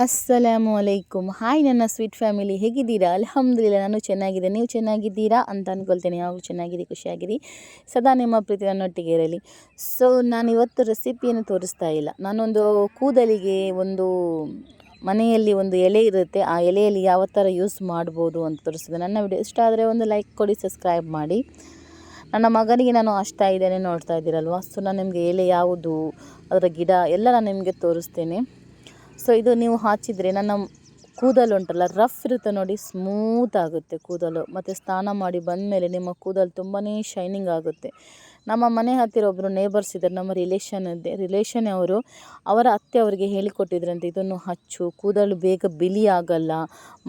ಅಸ್ಸಲಾಮು ಅಲೈಕುಮ್ ಹಾಯ್ ನನ್ನ sweet family ಹೇಗಿದ್ದೀರಾ? ಅಲ್ಹಮ್ದುಲಿಲ್ಲ, ನಾನು ಚೆನ್ನಾಗಿದೆ ನೀವು ಚೆನ್ನಾಗಿದ್ದೀರಾ ಅಂತ ಅಂದ್ಕೊಳ್ತೇನೆ ಯಾವಾಗಲೂ ಚೆನ್ನಾಗಿದೆ ಖುಷಿಯಾಗಿರಿ. ಸದಾ ನಿಮ್ಮ ಪ್ರೀತಿ ನನ್ನೊಟ್ಟಿಗೆ ಇರಲಿ. ಸೊ ನಾನು ಇವತ್ತು ರೆಸಿಪಿಯನ್ನು ತೋರಿಸ್ತಾ ಇಲ್ಲ. ನಾನೊಂದು ಕೂದಲಿಗೆ ಒಂದು ಮನೆಯಲ್ಲಿ ಒಂದು ಎಲೆ ಇರುತ್ತೆ. ಆ ಎಲೆಯಲ್ಲಿ ಯಾವ ಥರ ಯೂಸ್ ಮಾಡ್ಬೋದು ಅಂತ ತೋರಿಸಿದೆ. ನನ್ನ ವಿಡಿಯೋ ಇಷ್ಟ ಆದರೆ ಒಂದು ಲೈಕ್ ಕೊಡಿ ಸಬ್ಸ್ಕ್ರೈಬ್ ಮಾಡಿ. ನನ್ನ ಮಗನಿಗೆ ನಾನು ಅಷ್ಟ ಇದ್ದೇನೆ ನೋಡ್ತಾ ಇದ್ದೀರಲ್ವ? ಸೊ ನಾನು ನಿಮಗೆ ಎಲೆ ಯಾವುದು, ಅದರ ಗಿಡ ಎಲ್ಲ ನಾನು ನಿಮಗೆ ತೋರಿಸ್ತೇನೆ. ಸೊ ಇದು ನೀವು ಹಚ್ಚಿದರೆ ನನ್ನ ಕೂದಲು ಉಂಟಲ್ಲ ರಫ್ ಇರುತ್ತೆ ನೋಡಿ ಸ್ಮೂತ್ ಆಗುತ್ತೆ ಕೂದಲು. ಮತ್ತು ಸ್ನಾನ ಮಾಡಿ ಬಂದ ಮೇಲೆ ನಿಮ್ಮ ಕೂದಲು ತುಂಬಾ ಶೈನಿಂಗ್ ಆಗುತ್ತೆ. ನಮ್ಮ ಮನೆ ಹತ್ತಿರ ಒಬ್ಬರು ನೇಬರ್ಸ್ ಇದ್ದಾರೆ, ನಮ್ಮ ರಿಲೇಷನ್ ರಿಲೇಷನ್ ಅವರು ಅವರ ಅತ್ತೆ ಅವರಿಗೆ ಹೇಳಿಕೊಟ್ಟಿದ್ರಂತೆ, ಇದನ್ನು ಹಚ್ಚು, ಕೂದಲು ಬೇಗ ಬಿಳಿ ಆಗಲ್ಲ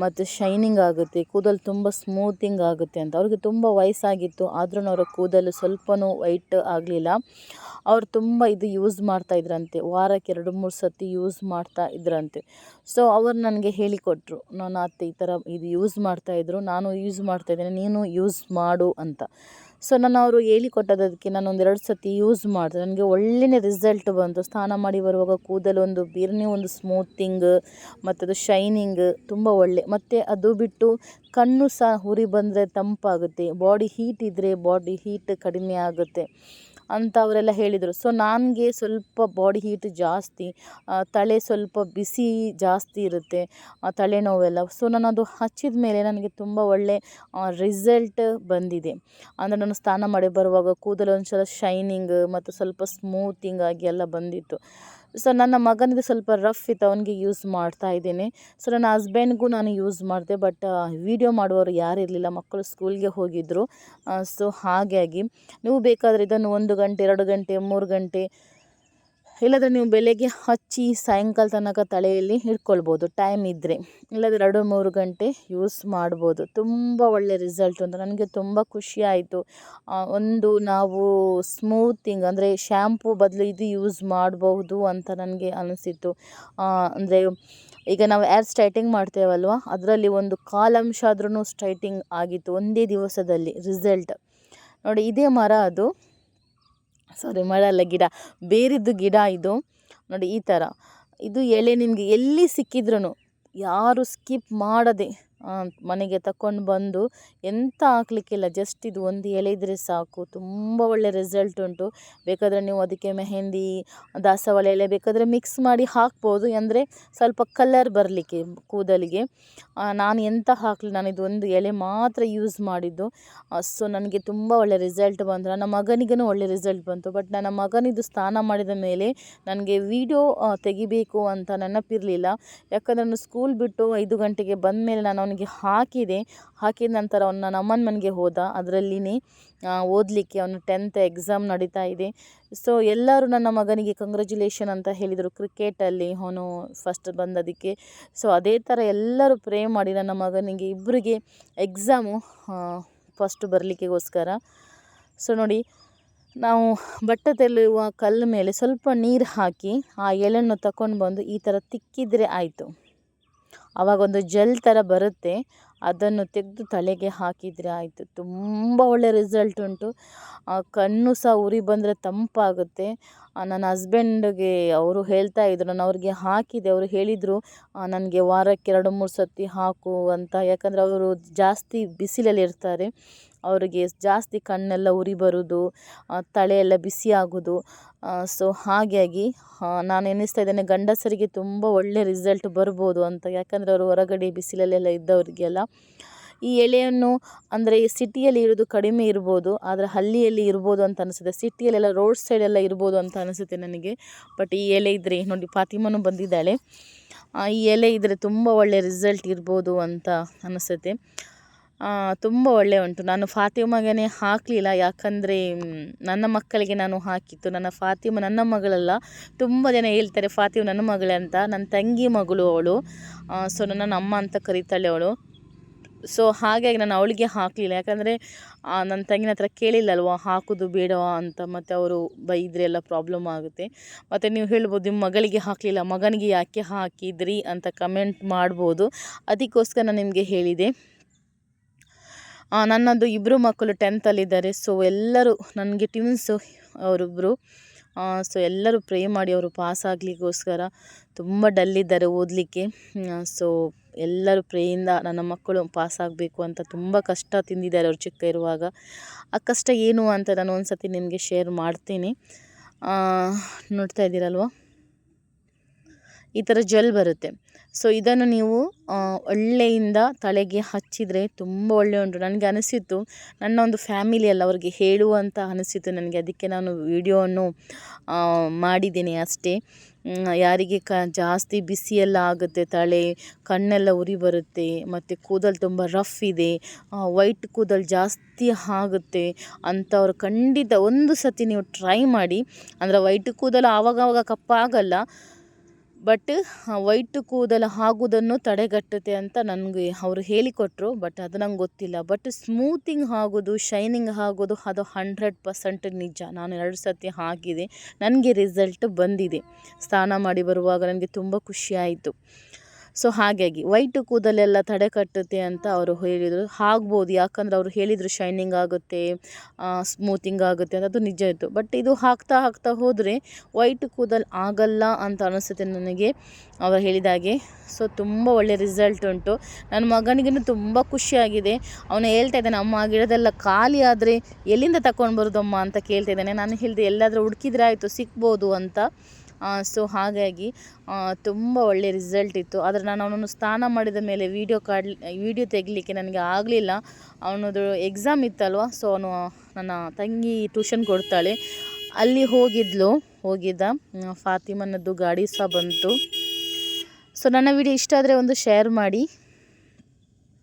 ಮತ್ತು ಶೈನಿಂಗ್ ಆಗುತ್ತೆ, ಕೂದಲು ತುಂಬ ಸ್ಮೂತಿಂಗ್ ಆಗುತ್ತೆ ಅಂತ. ಅವ್ರಿಗೆ ತುಂಬ ವಯಸ್ಸಾಗಿತ್ತು, ಆದ್ರೂ ಅವರ ಕೂದಲು ಸ್ವಲ್ಪನೂ ವೈಟ್ ಆಗಲಿಲ್ಲ. ಅವ್ರು ತುಂಬ ಇದು ಯೂಸ್ ಮಾಡ್ತಾ ಇದ್ರಂತೆ. ವಾರಕ್ಕೆ ಎರಡು, ಮೂರು ಸತಿ ಯೂಸ್ ಮಾಡ್ತಾ ಇದ್ರಂತೆ. ಸೊ ಅವರು ನನಗೆ ಹೇಳಿಕೊಟ್ರು. ನನ್ನ ಅತ್ತೆ ಈ ಥರ ಇದು ಯೂಸ್ ಮಾಡ್ತಾಯಿದ್ರು ನಾನು ಯೂಸ್ ಮಾಡ್ತಾಯಿದ್ದೇನೆ ನೀನು ಯೂಸ್ ಮಾಡು ಅಂತ. ಸೊ ನಾನು ಅವರು ಹೇಳಿಕೊಟ್ಟದಕ್ಕೆ ನಾನು ಒಂದೆರಡು ಸರ್ತಿ ಯೂಸ್ ಮಾಡಿದೆ. ನನಗೆ ಒಳ್ಳೆಯ ರಿಸಲ್ಟ್ ಬಂತು. ಸ್ನಾನ ಮಾಡಿ ಬರುವಾಗ ಕೂದಲು ಒಂದು ಬಿರ್ನಿ, ಒಂದು ಸ್ಮೂತಿಂಗ್ ಮತ್ತು ಅದು ಶೈನಿಂಗ್ ತುಂಬ ಒಳ್ಳೆ. ಮತ್ತು ಅದು ಬಿಟ್ಟು ಕಣ್ಣು ಸಹ ಉರಿ ಬಂದರೆ ತಂಪಾಗುತ್ತೆ. ಬಾಡಿ ಹೀಟ್ ಇದ್ದರೆ ಬಾಡಿ ಹೀಟ್ ಕಡಿಮೆ ಆಗುತ್ತೆ. ಅಂತ ಅವರೆಲ್ಲ ಹೇಳಿದರು. ಸೊ ನನಗೆ ಸ್ವಲ್ಪ ಬಾಡಿ ಹೀಟ್ ಜಾಸ್ತಿ ತಲೆ ಸ್ವಲ್ಪ ಬಿಸಿ ಜಾಸ್ತಿ ಇರುತ್ತೆ ತಲೆನೋವೆಲ್ಲ. ಸೊ ನಾನು ಅದು ಹಚ್ಚಿದ ಮೇಲೆ ನನಗೆ ತುಂಬ ಒಳ್ಳೆ ರಿಸಲ್ಟ್ ಬಂದಿದೆ. ಅಂದರೆ ನಾನು ಸ್ನಾನ ಮಾಡಿ ಬರುವಾಗ ಕೂದಲು ಒಂದು ಸಲ ಶೈನಿಂಗ್ ಮತ್ತು ಸ್ವಲ್ಪ ಸ್ಮೂತಿಂಗ್ ಆಗಿ ಎಲ್ಲ ಬಂದಿತ್ತು. ಸೊ ನನ್ನ ಮಗನಿಗೆ ಸ್ವಲ್ಪ ರಫ್ ಇತ್ತು, ಅವನಿಗೆ ಯೂಸ್ ಮಾಡ್ತಾ ಇದ್ದೀನಿ. ಸೊ ನನ್ನ ಹಸ್ಬೆಂಡ್ಗೂ ನಾನು ಯೂಸ್ ಮಾಡಿದೆ ಬಟ್ ವೀಡಿಯೋ ಮಾಡುವವರು ಯಾರು ಇರಲಿಲ್ಲ. ಮಕ್ಕಳು ಸ್ಕೂಲ್ಗೆ ಹೋಗಿದ್ದರು ಸೊ ಹಾಗಾಗಿ, ನೀವು ಬೇಕಾದರೆ ಇದನ್ನು ಒಂದು ಗಂಟೆ, ಎರಡು ಗಂಟೆ, ಮೂರು ಗಂಟೆ ಇಲ್ಲದ್ರೆ ನೀವು ಬೆಳಗ್ಗೆ ಹಚ್ಚಿ ಸಾಯಂಕಾಲ ತನಕ ತಲೆಯಲ್ಲಿ ಇಟ್ಕೊಳ್ಬೋದು ಟೈಮ್ ಇದ್ದರೆ ಇಲ್ಲದ್ರೆ ಎರಡು ಮೂರು ಗಂಟೆ ಯೂಸ್ ಮಾಡ್ಬೋದು. ತುಂಬ ಒಳ್ಳೆ ರಿಸಲ್ಟ್ ಅಂತ ನನಗೆ ತುಂಬ ಖುಷಿ ಆಯಿತು. ಒಂದು ನಾವು ಸ್ಮೂತಿಂಗ್ ಅಂದರೆ ಶ್ಯಾಂಪು ಬದಲು ಇದು ಯೂಸ್ ಮಾಡಬಹುದು ಅಂತ ನನಗೆ ಅನಿಸಿತ್ತು. ಅಂದರೆ ಈಗ ನಾವು ಏರ್ ಸ್ಟ್ರೈಟಿಂಗ್ ಮಾಡ್ತೇವಲ್ವ? ಅದರಲ್ಲಿ ಒಂದು ಕಾಲಂಶ ಆದ್ರೂ ಸ್ಟ್ರೈಟಿಂಗ್ ಆಗಿತ್ತು ಒಂದೇ ದಿವಸದಲ್ಲಿ ರಿಸಲ್ಟ್ ನೋಡಿ, ಇದೇ ಮರ ಅದು. ಸಾರಿ ಮರ ಅಲ್ಲ ಗಿಡ. ಬೇರಿದ್ದು ಗಿಡ ಇದು. ನೋಡಿ, ಈ ಥರ ಇದು ಎಲೆ ನಿಮಗೆ ಎಲ್ಲಿ ಸಿಕ್ಕಿದ್ರೂ ಯಾರು ಸ್ಕಿಪ್ ಮಾಡದೆ ಮನೆಗೆ ತಕೊಂಡು ಬಂದು ಎಂಥ ಹಾಕ್ಲಿಕ್ಕಿಲ್ಲ ಜಸ್ಟ್ ಇದು ಒಂದು ಎಲೆ ಇದ್ದರೆ ಸಾಕು. ತುಂಬ ಒಳ್ಳೆ ರಿಸಲ್ಟ್ ಉಂಟು. ಬೇಕಾದರೆ ನೀವು ಅದಕ್ಕೆ ಮೆಹೆಂದಿ, ದಾಸವಾಳ ಎಲೆ ಬೇಕಾದರೆ ಮಿಕ್ಸ್ ಮಾಡಿ ಹಾಕ್ಬೋದು. ಅಂದರೆ ಸ್ವಲ್ಪ ಕಲರ್ ಬರಲಿಕ್ಕೆ ಕೂದಲಿಗೆ. ನಾನು ಎಂಥ ಹಾಕಲಿ, ನಾನು ಇದು ಒಂದು ಎಲೆ ಮಾತ್ರ ಯೂಸ್ ಮಾಡಿದ್ದು. ಸೊ ನನಗೆ ತುಂಬ ಒಳ್ಳೆ ರಿಸಲ್ಟ್ ಬಂತು. ನನ್ನ ಮಗನಿಗೂ ಒಳ್ಳೆ ರಿಸಲ್ಟ್ ಬಂತು. ಬಟ್ ನನ್ನ ಮಗನಿದು ಸ್ನಾನ ಮಾಡಿದ ಮೇಲೆ ನನಗೆ ವೀಡಿಯೋ ತೆಗಿಬೇಕು ಅಂತ ನೆನಪಿರಲಿಲ್ಲ. ಯಾಕಂದರೆ ನಾನು ಸ್ಕೂಲ್ ಬಿಟ್ಟು ಐದು ಗಂಟೆಗೆ ಬಂದ ಮೇಲೆ ನಾನು ಅವನಿಗೆ ಹಾಕಿದೆ. ಹಾಕಿದ ನಂತರ ಅವನು ನನ್ನ ಅಮ್ಮನ ಮನೆಗೆ ಹೋದ. ಅದರಲ್ಲಿನೇ ಓದಲಿಕ್ಕೆ ಅವನು ಟೆಂತ್ ಎಕ್ಸಾಮ್ ನಡೀತಾ ಇದೆ. ಸೊ ಎಲ್ಲರೂ ನನ್ನ ಮಗನಿಗೆ ಕಂಗ್ರ್ಯಾಚುಲೇಷನ್ ಅಂತ ಹೇಳಿದರು. ಕ್ರಿಕೆಟಲ್ಲಿ ಅವನು ಫಸ್ಟ್ ಬಂದದಕ್ಕೆ. ಸೊ ಅದೇ ಥರ ಎಲ್ಲರೂ ಪ್ರೇ ಮಾಡಿ ನನ್ನ ಮಗನಿಗೆ ಇಬ್ಬರಿಗೆ ಎಕ್ಸಾಮು ಫಸ್ಟ್ ಬರಲಿಕ್ಕೆಗೋಸ್ಕರ. ಸೊ ನೋಡಿ, ನಾವು ಬಟ್ಟೆ ತೆಲುವ ಕಲ್ಲು ಮೇಲೆ ಸ್ವಲ್ಪ ನೀರು ಹಾಕಿ, ಆ ಎಲೆಯನ್ನು ತಗೊಂಡು ಬಂದು ಈ ಥರ ತಿಕ್ಕಿದರೆ ಆಯಿತು. ಆವಾಗೊಂದು ಜೆಲ್ ಥರ ಬರುತ್ತೆ. ಅದನ್ನು ತೆಗೆದು ತಲೆಗೆ ಹಾಕಿದರೆ ಆಯಿತು. ತುಂಬ ಒಳ್ಳೆ ರಿಸಲ್ಟ್ ಉಂಟು. ಕಣ್ಣು ಸಹ ಉರಿ ಬಂದರೆ ತಂಪಾಗುತ್ತೆ. ನನ್ನ ಹಸ್ಬೆಂಡ್ಗೆ ಅವರು ಹೇಳ್ತಾ ಇದ್ರು, ನಾನು ಅವ್ರಿಗೆ ಹಾಕಿದೆ. ಅವರು ಹೇಳಿದರು ನನಗೆ ವಾರಕ್ಕೆ ಎರಡು, ಮೂರು ಸರ್ತಿ ಹಾಕು ಅಂತ. ಯಾಕಂದರೆ ಅವರು ಜಾಸ್ತಿ ಬಿಸಿಲಲ್ಲಿ ಇರ್ತಾರೆ. ಅವರಿಗೆ ಜಾಸ್ತಿ ಕಣ್ಣೆಲ್ಲ ಉರಿ ಬರೋದು ತಲೆಯೆಲ್ಲ ಬಿಸಿ ಆಗೋದು. ಸೊ ಹಾಗಾಗಿ ನಾನು ಎನಿಸ್ತಾ ಇದ್ದೇನೆ, ಗಂಡಸರಿಗೆ ತುಂಬ ಒಳ್ಳೆ ರಿಸಲ್ಟ್ ಬರ್ಬೋದು ಅಂತ. ಯಾಕಂದರೆ ಅವರು ಹೊರಗಡೆ ಬಿಸಿಲಲ್ಲೆಲ್ಲ ಇದ್ದವರಿಗೆಲ್ಲ ಈ ಎಲೆಯನ್ನು ಅಂದರೆ ಸಿಟಿಯಲ್ಲಿ ಇರೋದು ಕಡಿಮೆ ಇರ್ಬೋದು, ಆದರೆ ಹಳ್ಳಿಯಲ್ಲಿ ಇರ್ಬೋದು ಅಂತ ಅನಿಸುತ್ತೆ. ಸಿಟಿಯಲ್ಲೆಲ್ಲ ರೋಡ್ ಸೈಡೆಲ್ಲ ಇರ್ಬೋದು ಅಂತ ಅನಿಸುತ್ತೆ ನನಗೆ. ಬಟ್ ಈ ಎಲೆ ಇದ್ದರೆ ನೋಡಿ ಫಾತಿಮಾನು ಬಂದಿದ್ದಾಳೆ. ಈ ಎಲೆ ಇದ್ದರೆ ತುಂಬ ಒಳ್ಳೆಯ ರಿಸಲ್ಟ್ ಇರ್ಬೋದು ಅಂತ ಅನಿಸುತ್ತೆ. ತುಂಬ ಒಳ್ಳೆ ಉಂಟು. ನಾನು ಫಾತಿಮಗೇ ಹಾಕಲಿಲ್ಲ. ಯಾಕಂದರೆ ನನ್ನ ಮಕ್ಕಳಿಗೆ ನಾನು ಹಾಕಿತ್ತು. ನನ್ನ ಫಾತಿಮ ನನ್ನ ಮಗಳಲ್ಲ. ತುಂಬ ಜನ ಹೇಳ್ತಾರೆ, ಫಾತಿಮ ನನ್ನ ಮಗಳೇ ಅಂತ. ನನ್ನ ತಂಗಿ ಮಗಳು ಅವಳು. ಸೊ ನನ್ನ ಅಮ್ಮ ಅಂತ ಕರೀತಾಳೆ ಅವಳು. ಸೊ ಹಾಗಾಗಿ ನಾನು ಅವಳಿಗೆ ಹಾಕಲಿಲ್ಲ. ಯಾಕಂದರೆ ನನ್ನ ತಂಗಿನ ಹತ್ರ ಕೇಳಿಲ್ಲಲ್ವ, ಹಾಕೋದು ಬೇಡವಾ ಅಂತ ಮತ್ತು ಅವರು ಬೈದರೆ ಎಲ್ಲ ಪ್ರಾಬ್ಲಮ್ ಆಗುತ್ತೆ. ಮತ್ತು ನೀವು ಹೇಳ್ಬೋದು ನಿಮ್ಮ ಮಗಳಿಗೆ ಹಾಕಲಿಲ್ಲ, ಮಗನಿಗೆ ಯಾಕೆ ಹಾಕಿದ್ರಿ ಅಂತ ಕಮೆಂಟ್ ಮಾಡ್ಬೋದು. ಅದಕ್ಕೋಸ್ಕರ ನಾನು ನಿಮಗೆ ಹೇಳಿದೆ. ನನ್ನದು ಇಬ್ಬರು ಮಕ್ಕಳು ಟೆಂತಲ್ಲಿದ್ದಾರೆ ಸೊ ಎಲ್ಲರೂ, ನನಗೆ ಟ್ವಿನ್ಸು ಅವರಿಬ್ಬರು ಸೊ ಎಲ್ಲರೂ ಪ್ರೇ ಮಾಡಿ ಅವರು ಪಾಸ್ ಆಗಲಿಕ್ಕೋಸ್ಕರ ತುಂಬ ಡಲ್ಲಿದ್ದಾರೆ ಓದಲಿಕ್ಕೆ. ಸೊ ಎಲ್ಲರೂ ಪ್ರೇಯಿಂದ ನನ್ನ ಮಕ್ಕಳು ಪಾಸ್ ಆಗಬೇಕು ಅಂತ ತುಂಬ ಕಷ್ಟ ತಿಂದಿದ್ದಾರೆ ಅವ್ರು ಚಿಕ್ಕ ಇರುವಾಗ. ಆ ಕಷ್ಟ ಏನು ಅಂತ ನಾನು ಒಂದು ಸತಿ ನಿಮಗೆ ಶೇರ್ ಮಾಡ್ತೀನಿ. ನೋಡ್ತಾ ಇದ್ದೀರಲ್ವ? ಈ ಥರ ಜೆಲ್ ಬರುತ್ತೆ. ಸೊ, ಇದನ್ನು ನೀವು ಒಳ್ಳೆಯಿಂದ ತಲೆಗೆ ಹಚ್ಚಿದರೆ ತುಂಬ ಒಳ್ಳೆಯ ಉಂಟು. ನನಗೆ ಅನಿಸಿತ್ತು, ನನ್ನ ಒಂದು ಫ್ಯಾಮಿಲಿಯಲ್ಲಿ ಅವ್ರಿಗೆ ಹೇಳುವಂತ ಅನಿಸಿತು ನನಗೆ. ಅದಕ್ಕೆ ನಾನು ವಿಡಿಯೋವನ್ನು ಮಾಡಿದ್ದೀನಿ ಅಷ್ಟೇ. ಯಾರಿಗೆ ಕ, ಜಾಸ್ತಿ ಬಿಸಿಯೆಲ್ಲ ಆಗುತ್ತೆ, ತಲೆ, ಕಣ್ಣೆಲ್ಲ ಉರಿ ಬರುತ್ತೆ, ಮತ್ತು ಕೂದಲು ತುಂಬ ರಫ್ ಇದೆ ವೈಟ್ ಕೂದಲು ಜಾಸ್ತಿ ಆಗುತ್ತೆ ಅಂಥವ್ರು ಖಂಡಿತ ಒಂದು ಸತಿ ನೀವು ಟ್ರೈ ಮಾಡಿ. ಅಂದರೆ ವೈಟ್ ಕೂದಲು ಆವಾಗವಾಗ ಕಪ್ಪಾಗಲ್ಲ ಬಟ್ ವೈಟ್ ಕೂದಲು ಆಗುವುದನ್ನು ತಡೆಗಟ್ಟುತ್ತೆ ಅಂತ ನನಗೆ ಅವರು ಹೇಳಿಕೊಟ್ರು ಬಟ್ ಅದು ನಂಗೆ ಗೊತ್ತಿಲ್ಲ. ಬಟ್ ಸ್ಮೂತಿಂಗ್ ಆಗೋದು ಶೈನಿಂಗ್ ಆಗೋದು ಅದು ಹಂಡ್ರೆಡ್ ಪರ್ಸೆಂಟ್ ನಿಜ. ನಾನು ಎರಡು ಸತಿ ಹಾಕಿದೆ. ನನಗೆ ರಿಸಲ್ಟ್ ಬಂದಿದೆ. ಸ್ನಾನ ಮಾಡಿ ಬರುವಾಗ ನನಗೆ ತುಂಬ ಖುಷಿ ಆಯಿತು. ಸೊ ಹಾಗಾಗಿ ವೈಟ್ ಕೂದಲೆಲ್ಲ ತಡೆಗಟ್ಟುತ್ತೆ ಅಂತ ಅವರು ಹೇಳಿದರು. ಆಗ್ಬೋದು, ಯಾಕಂದರೆ ಅವರು ಹೇಳಿದರು ಶೈನಿಂಗ್ ಆಗುತ್ತೆ ಸ್ಮೂತಿಂಗ್ ಆಗುತ್ತೆ ಅಂತ ಅದು ನಿಜ ಇತ್ತು. ಬಟ್ ಇದು ಹಾಕ್ತಾ ಹಾಕ್ತಾ ಹೋದರೆ ವೈಟ್ ಕೂದಲು ಆಗಲ್ಲ ಅಂತ ಅನಿಸುತ್ತೆ ನನಗೆ ಅವರು ಹೇಳಿದಾಗೆ ಸೊ ತುಂಬ ಒಳ್ಳೆ ರಿಸಲ್ಟ್ ಉಂಟು. ನನ್ನ ಮಗನಿಗೂ ತುಂಬ ಖುಷಿಯಾಗಿದೆ ಅವನು ಹೇಳ್ತಾ ಇದ್ದಾನೆ, ಅಮ್ಮ ಗಿಡದೆಲ್ಲ ಖಾಲಿ ಆದರೆ ಎಲ್ಲಿಂದ ತಗೊಂಡು ಬರೋದಮ್ಮ? ಅಂತ ಕೇಳ್ತಾ ಇದ್ದಾನೆ. ನಾನು ಹೇಳಿದೆ, ಎಲ್ಲಾದರೂ ಹುಡುಕಿದ್ರೆ ಆಯಿತು, ಸಿಗ್ಬೋದು ಅಂತ. ಸೊ ಹಾಗಾಗಿ ತುಂಬ ಒಳ್ಳೆ ರಿಸಲ್ಟ್ ಇತ್ತು. ಆದರೆ ನಾನು ಅವನನ್ನು ಸ್ನಾನ ಮಾಡಿದ ಮೇಲೆ ವೀಡಿಯೋ ಕಾಡ್ಲಿ ವೀಡಿಯೋ ತೆಗಿಲಿಕ್ಕೆ ನನಗೆ ಆಗಲಿಲ್ಲ. ಅವನದು ಎಕ್ಸಾಮ್ ಇತ್ತಲ್ವ ಸೊ ಅವನು ನನ್ನ ತಂಗಿ ಟ್ಯೂಷನ್ ಕೊಡ್ತಾಳೆ. ಅಲ್ಲಿ ಹೋಗಿದ್ಲು, ಹೋಗಿದ್ದ ಫಾತಿಮನದ್ದು ಗಾಡಿ ಸಹ ಬಂತು. ಸೊ ನನ್ನ ವಿಡಿಯೋ ಇಷ್ಟ ಆದರೆ ಒಂದು ಶೇರ್ ಮಾಡಿ.